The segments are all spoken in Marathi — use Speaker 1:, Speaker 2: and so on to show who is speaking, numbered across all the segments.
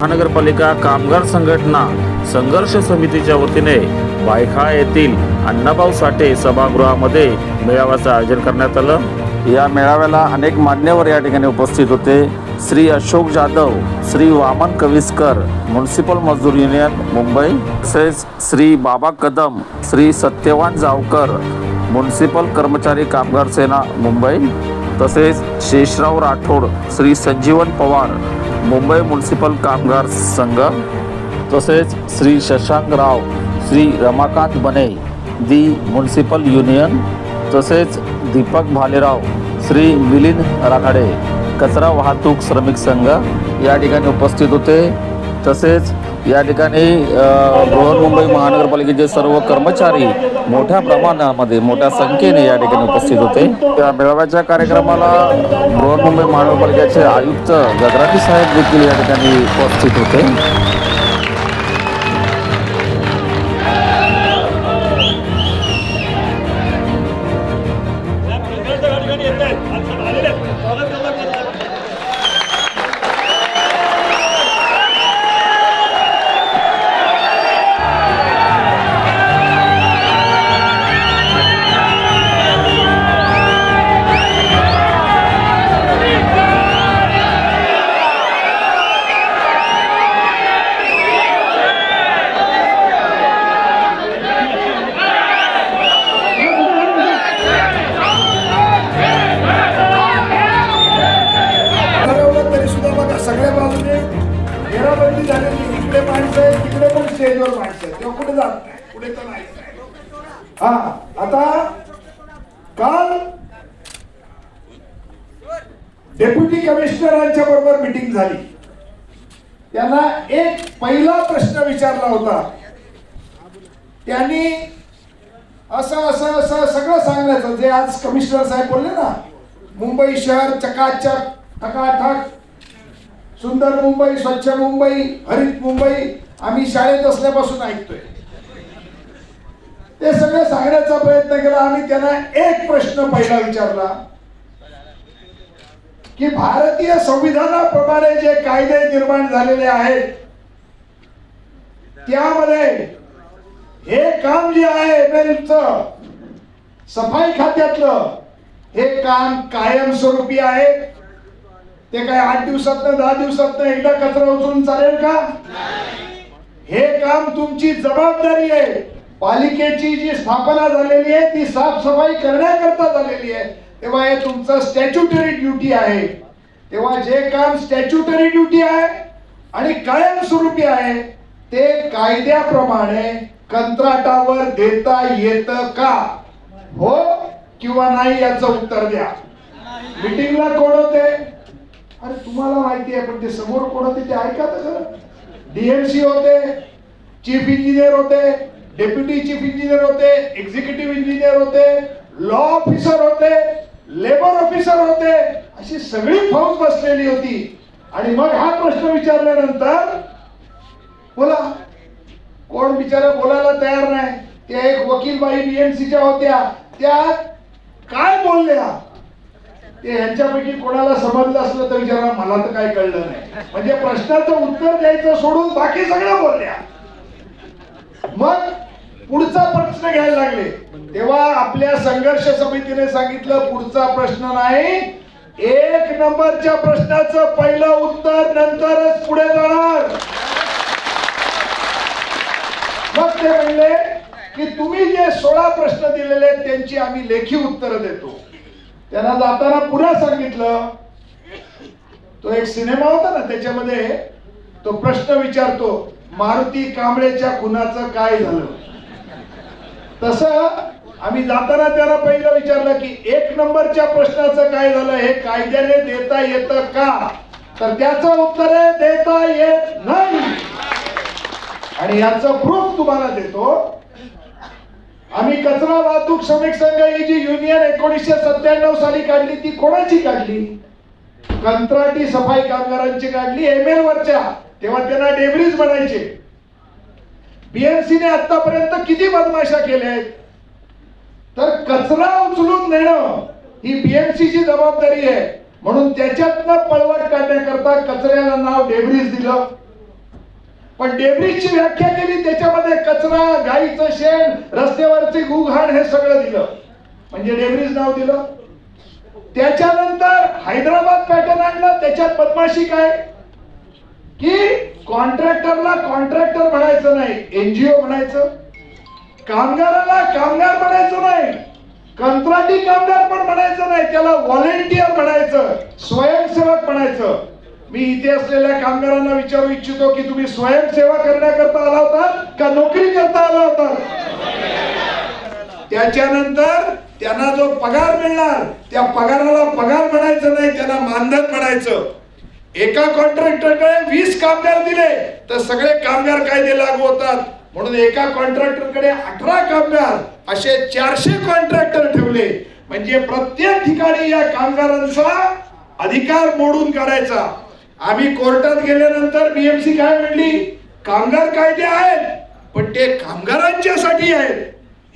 Speaker 1: महानगरपालिका कामगार संघटना संघर्ष समितीच्या वतीने बायखा येथील अण्णाभाऊ साठे सभागृहामध्ये मेळाव्याचं आयोजन करण्यात आलं. या मेळाव्याला अनेक मान्यवर या ठिकाणी उपस्थित होते. श्री अशोक जाधव श्री वामन कविस्कर म्युन्सिपल मजदूर युनियन मुंबई तसेच श्री बाबा कदम श्री सत्यवान जावकर म्युन्सिपल कर्मचारी कामगार सेना मुंबई. तसेच शेषराव राठोड श्री संजीवन पवार मुंबई म्युन्सिपल कामगार संघ तसेच श्री शशांक राव श्री रमाकांत बने दी म्युन्सिपल युनियन तसेच दीपक भालेराव श्री मिलिंद राखाडे कचरा वाहतूक श्रमिक संघ या ठिकाणी उपस्थित होते. तसेच या ठिकाणी बृहन्मुंबई महानगरपालिकेचे सर्व कर्मचारी मोठ्या प्रमाणामध्ये मोठ्या संख्येने या ठिकाणी उपस्थित होते. या मेळाव्याच्या कार्यक्रमाला बृहन्मुंबई महानगरपालिकेचे आयुक्त गगराटी साहेब देखील या ठिकाणी उपस्थित होते.
Speaker 2: डेप्युटी कमिशनरांच्या बरोबर मिटिंग झाली. त्यांना एक पहिला प्रश्न विचारला होता. त्यांनी असं असं असं सगळं सांगण्याचं जे आज कमिशनर साहेब बोलले ना मुंबई शहर चकाचक टकाटक सुंदर मुंबई स्वच्छ मुंबई हरित मुंबई आम्ही शाळेत असल्यापासून ऐकतोय. ते सगळं सांगण्याचा प्रयत्न केला. आम्ही त्यांना एक प्रश्न पहिला विचारला. की भारतीय संविधानाप्रमाणे जे कायदे निर्माण झालेले आहेत त्यामध्ये हे काम जे आहे एमएलच सफाई खात्यातलं हे काम कायमस्वरूपी आहे. ते काय आठ दिवसात दहा दिवसात एकदा कचरा उचलून चालेल का? हे काम तुमची जबाबदारी आहे. पालिकेची जी स्थापना झालेली आहे ती साफसफाई करण्याकरता झालेली आहे. तेव्हा हे तुमचं स्टॅच्युटरी ड्युटी आहे. तेव्हा जे काम स्टॅच्युटरी ड्युटी आहे आणि कायमस्वरूपी आहे ते कायद्याप्रमाणे कंत्राटावर देता येत का? हो किंवा नाही याच उत्तर द्या. मीटिंगला कोण होते? अरे तुम्हाला माहिती आहे पण ते समोर कोण होते ते ऐका तर डीएमसी होते चीफ इंजिनियर होते डेप्युटी चीफ इंजिनियर होते एक्झिक्युटिव्ह इंजिनियर होते लॉ ऑफिसर होते लेबर ऑफिसर होते अशी सगळी फौज बसलेली होती. आणि मग हा प्रश्न विचारल्यानंतर बोला कोण बिचारा बोलायला तयार नाही? त्या एक वकील बाई बीएमसीच्या होत्या. त्या काय बोलल्या? ते यांच्यापैकी कोणाला समजलं असलं तर विचारा मला तर काय कळलं नाही. म्हणजे प्रश्नाचं उत्तर द्यायचं सोडून बाकी सगळं बोलल्या. मग पुढचा प्रश्न घ्यायला लागले. तेव्हा आपल्या संघर्ष समितीने सांगितलं पुढचा प्रश्न नाही. एक नंबरच्या प्रश्नाचं पहिलं उत्तर नंतरच पुढे जाणार. मग ते म्हणले की तुम्ही जे सोळा प्रश्न दिलेले आहेत त्यांची आम्ही लेखी उत्तर देतो. त्यांना जाताना पुन्हा सांगितलं तो एक सिनेमा होता ना त्याच्यामध्ये तो प्रश्न विचारतो मारुती कांबळेच्या खुनाचं काय झालं? तसं आम्ही जाताना त्याला पहिलं विचारलं की एक नंबरच्या प्रश्नाचं काय झालं? हे कायद्याने देता येतं का? तर त्याचं उत्तर आहे देता येत नाही. आणि याचं प्रूफ तुम्हाला देतो. आम्ही कचरा वाहतूक श्रमिक संघ ही जी युनियन एकोणीसशे सत्त्याण्णव साली काढली ती कोणाची काढली? कंत्राटी सफाई कामगारांची काढली एम एल वरच्या. तेव्हा त्यांना डेब्रीज म्हणायचे. बीएमसी ने आतापर्यंत किती बदमाशा केल्या आहेत? तर कचरा उचलून नेणं ही बीएमसी ची जबाबदारी आहे. म्हणून त्याच्यातनं पळवट काढण्याकरता कचऱ्याला नाव डेब्रीज दिलं. पण डेब्रिजची व्याख्या केली त्याच्यामध्ये कचरा गाईचं शेण रस्त्यावरची गुघाण हे सगळं दिलं. म्हणजे डेब्रिज नाव दिलं. त्याच्यानंतर हैदराबाद पॅटर्न आणलं त्याच्यात बदमाशी काय? की कॉन्ट्रॅक्टरला कॉन्ट्रॅक्टर म्हणायचं नाही एनजीओ म्हणायचं. कामगाराला कामगार म्हणायचं नाही कंत्राटी कामगार पण म्हणायचं नाही त्याला व्हॉलेंटियर म्हणायचं स्वयंसेवक म्हणायचं. मी इथे असलेल्या कामगारांना विचारू इच्छितो की तुम्ही स्वयंसेवा करण्याकरता आला होता का नोकरी करता आला होता त्याच्यानंतर त्यांना जो पगार मिळणार त्या पगाराला पगार म्हणायचं नाही त्यांना मानधन म्हणायचं. एका कॉन्ट्रॅक्टरकडे वीस कामगार दिले तर सगळे कामगार कायदे लागू होतात. म्हणून एका कॉन्ट्रॅक्टरकडे अठरा कामगार असे चारशे कॉन्ट्रॅक्टर ठेवले. म्हणजे प्रत्येक ठिकाणी या कामगारांचा अधिकार मोडून काढायचा. आम्ही कोर्टात गेल्यानंतर बीएमसी काय म्हणली? कामगार कायदे आहेत पण ते कामगारांच्यासाठी आहेत.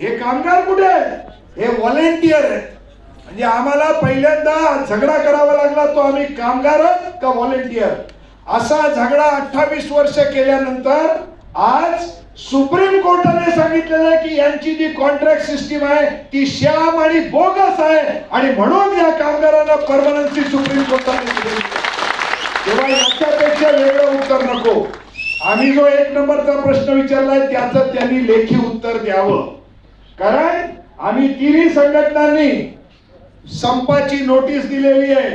Speaker 2: हे कामगार कुठे आहेत? हे व्हॉलेंटियर आहेत. म्हणजे आम्हाला पहिल्यांदा झगडा करावा लागला तो आम्ही कामगार का व्हॉलेंटियर? असा झगडा अठ्ठावीस वर्ष केल्यानंतर आज सुप्रीम कोर्टाने सांगितलेलं आहे की यांची जी कॉन्ट्रॅक्ट सिस्टीम आहे ती श्याम आणि बोगस आहे. आणि म्हणून या कामगारांना परमनन्सी सुप्रीम कोर्टाने तेव्हा याच्यापेक्षा वेगळं उत्तर नको. आम्ही जो एक नंबरचा प्रश्न विचारलाय त्याचं त्यांनी लेखी उत्तर द्यावं. कारण आम्ही तिन्ही संघटनांनी संपाची नोटीस दिलेली आहे.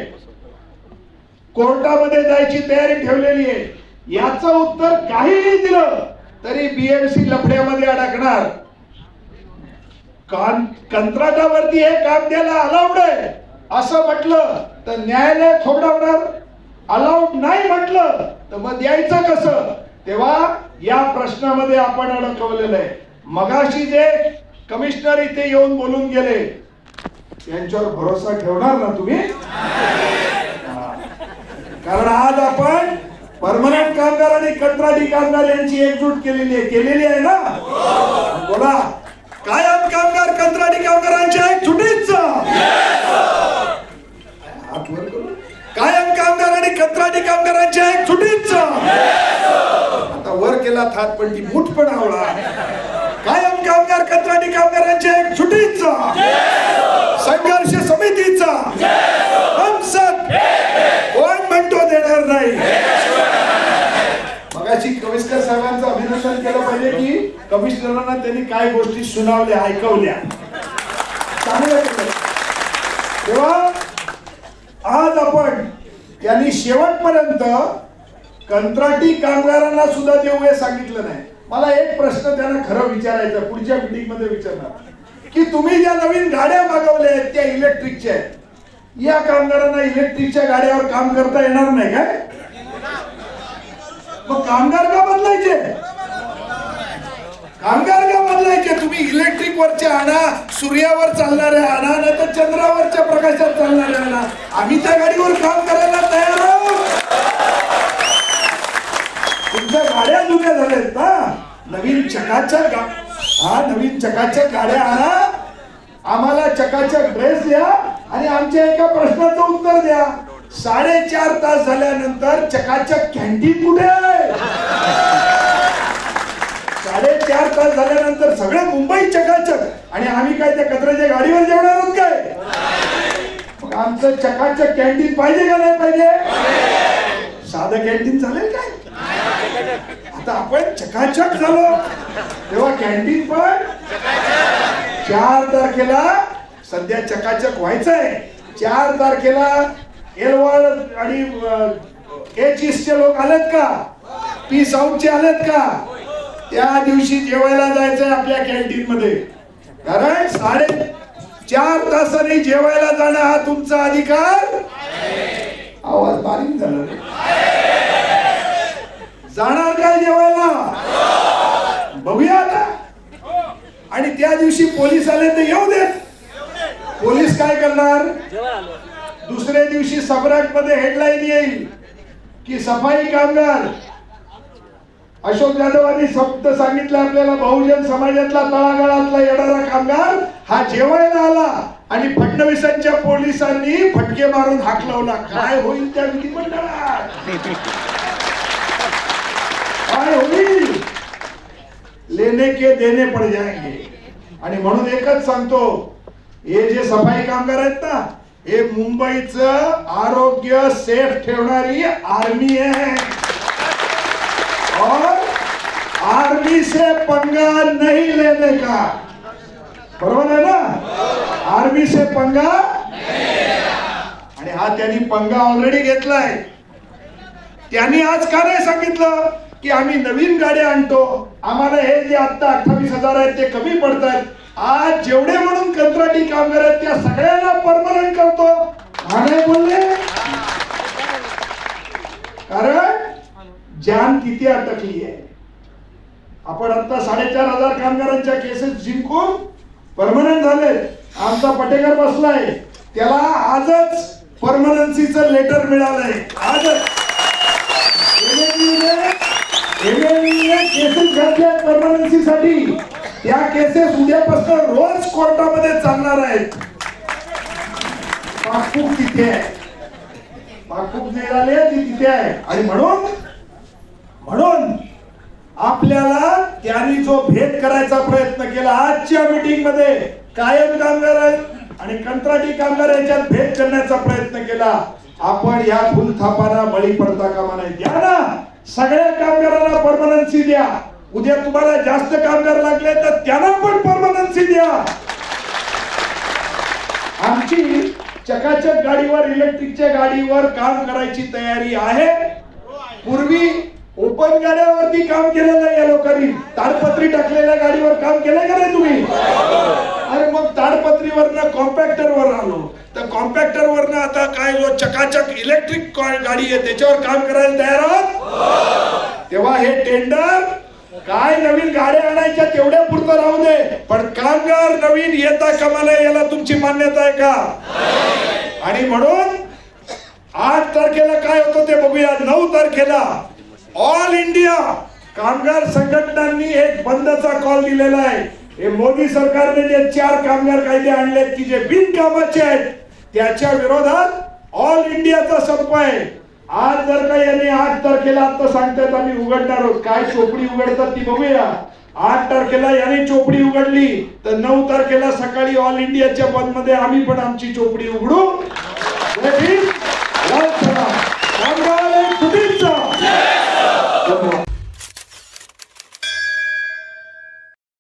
Speaker 2: कोर्टामध्ये जायची तयारी ठेवलेली आहे. याचं उत्तर काहीही दिलं तरी बीएमसी लफड्यामध्ये अडकणार. कान कंत्राटावरती हे काम द्यायला अलाउड आहे. असं म्हटलं तर न्यायालय थोडवणार अलाउड नाही म्हटलं तर मग द्यायचं कसं? तेव्हा या प्रश्नामध्ये आपण अडकवलेलं आहे. मगाशी जे कमिशनर इथे येऊन बोलून गेले यांच्यावर भरोसा ठेवणार ना तुम्ही? कारण आज आपण परमनंट कामगार आणि कंत्राटी कामगार यांची एकजूट केलेली आहे. केलेली आहे ना? बोला. कायम कामगार कंत्राटी कामगारांच्या एक छुटीचा कायम कामगार आणि कंत्राटी कामगारांच्या एक छुटीचा आता वर केला थात पण ती मुठ पण आवडा कायम कामगार कंत्राटी कामगारांच्या एक छुटीचा संघर्ष समितीचा हमसत कोण म्हणतो देणार नाही मगाशी कमिशनर साहेबांचं अभिनंदन केलं पाहिजे की कमिशनरांना त्यांनी काय गोष्टी सुनावल्या ऐकवल्या. तेव्हा आज आपण त्यांनी शेवटपर्यंत कंत्राटी कामगारांना सुद्धा देऊ हे सांगितलं नाही. मला एक प्रश्न त्यांना खरं विचारायचा पुढच्या मिटिंगमध्ये विचारणार. की तुम्ही ज्या नवीन गाड्या मागवल्या आहेत त्या इलेक्ट्रिकच्या आहेत या कामगारांना इलेक्ट्रिकच्या गाड्यावर काम करता येणार नाही काय? मग कामगार का बदलायचे? कामगार का? बदलायचे तुम्ही इलेक्ट्रिक वरचे आणा सूर्यावर चालणारे आणा नाही तर चंद्रावरच्या प्रकाशात चालणारे आणा. आम्ही त्या गाडीवर काम करायला तयार आहोत. तुमच्या गाड्या जुन्या झाल्यात ना? नवीन चकाच्या गा- हा नवीन चकाच्या गाड्या आणा. आम्हाला चकाचक ड्रेस द्या आणि आमच्या एका प्रश्नाचं उत्तर द्या. साडेचार तास झाल्यानंतर चकाचक कॅन्टीन कुठे आहे साडेचार तास झाल्यानंतर सगळ्या मुंबई चकाचक. आणि आम्ही काय त्या कचऱ्याच्या गाडीवर जेवणार आहोत काय? मग आमचं चकाचक कॅन्टीन पाहिजे का नाही पाहिजे? साधं कॅन्टीन चालेल काय? आता आपण चकाचक झालो. तेव्हा कॅन्टीन पण चार तारखेला सध्या चकाचक व्हायचंय. चार तारखेला एलवाड आणि एच ईस्टचे लोक आलेत का? पी साऊथचे आलेत का? त्या दिवशी जेवायला जायचंय आपल्या कॅन्टीन मध्ये. कारण साडे चार तासाने जेवायला जाणं हा तुमचा अधिकार? आवाज बारीक झाला रे. जाणार काय जेवायला? बघूया आता. आणि त्या दिवशी पोलीस आले तर येऊ देत. पोलीस काय करणार? दुसऱ्या दिवशी सम्राटमध्ये हेडलाईन येईल की सफाई कामगार अशोक जाधवांनी शब्द सांगितला आपल्याला बहुजन समाजातला तळागाळातला येणारा कामगार हा जेवायला आला आणि फडणवीसांच्या पोलिसांनी फटके मारून हाकलवला काय होईल त्या विधिमंडळात? काय होईल? लेने के देने पड जाएंगे आणि म्हणून एकच सांगतो हे जे सफाई कामगार आहेत ना हे मुंबईचं आरोग्य सेफ ठेवणारी आर्मी आहे. किसी से पंगा नहीं लेने का? बरोबर आहे ना? आर्मी से पंगा आणि हा त्यांनी पंगा ऑलरेडी घेतलाय. त्यांनी आज का नाही सांगितलं की आम्ही नवीन गाड्या आणतो? आम्हाला हे जे आता अठ्ठावीस हजार आहेत ते कमी पडतात आज जेवढे म्हणून कंत्राटी कामगार आहेत त्या सगळ्यांना परमनंट करतो. नाही बोलले? कारण जान किती अटकली आहे. आपण आता साडेचार हजार कामगारांच्या केसेस जिंकून परमनंट झाले. आमचा पटेकर बसलाय. त्याला आजच परमनन्सीचं लेटर मिळालंय. आजच. केसेस घातल्या परमनन्सीसाठी त्या केसेस उद्यापासून रोज कोर्टामध्ये चालणार आहेत. पासबुक तिथे आहे. पासबुक मिळाले ती तिथे आहे. आणि म्हणून म्हणून आपल्याला त्यांनी जो भेद करायचा प्रयत्न केला आजच्या मीटिंगमध्ये कायम कामगार आणि कंत्राटी कामगार यांच्यात भेद करण्याचा प्रयत्न केला. आपण या फुलथापाला बळी पडता कामा नाही द्या ना. सगळ्या कामगारांना परमनन्सी द्या. उद्या तुम्हाला जास्त कामगार लागले तर त्यांना पण परमनन्सी द्या. आमची चकाचक गाडीवर इलेक्ट्रिकच्या गाडीवर काम करायची तयारी आहे. पूर्वी गाड्यावरती काम केलेलं आहे या लोकांनी. ताडपत्री टाकलेल्या गाडीवर काम केलं का नाही तुम्ही? अरे मग ताडपत्रीवरनं कॉम्पॅक्टर वर आलो. तर कॉम्पॅक्टर वरनं आता काय जो चकाचक इलेक्ट्रिक गाडी आहे त्याच्यावर काम करायला तयार आहोत? तेव्हा हे टेंडर काय नवीन गाड्या आणायच्या तेवढ्या पुरतं राहू दे. पण कामगार नवीन येता कमाला याला तुमची मान्यता आहे का? आणि म्हणून आठ तारखेला काय होतं ते बघूया. नऊ तारखेला ऑल इंडिया कामगार संघटनांनी एक बंदचा कॉल दिलेला आहे. हे मोदी सरकारने जे चार कामगार कायदे आणलेत की जे बिनकामाचे आहेत त्याच्या विरोधात ऑल इंडियाचा संप आहे. आज जर का यांनी आठ तारखेला आता सांगतायत आम्ही उघडणार आहोत. काय चोपडी उघडतात ती बघूया. आठ तारखेला याने चोपडी उघडली तर नऊ तारखेला सकाळी ऑल इंडियाच्या बंदमध्ये आम्ही पण आमची चोपडी उघडू.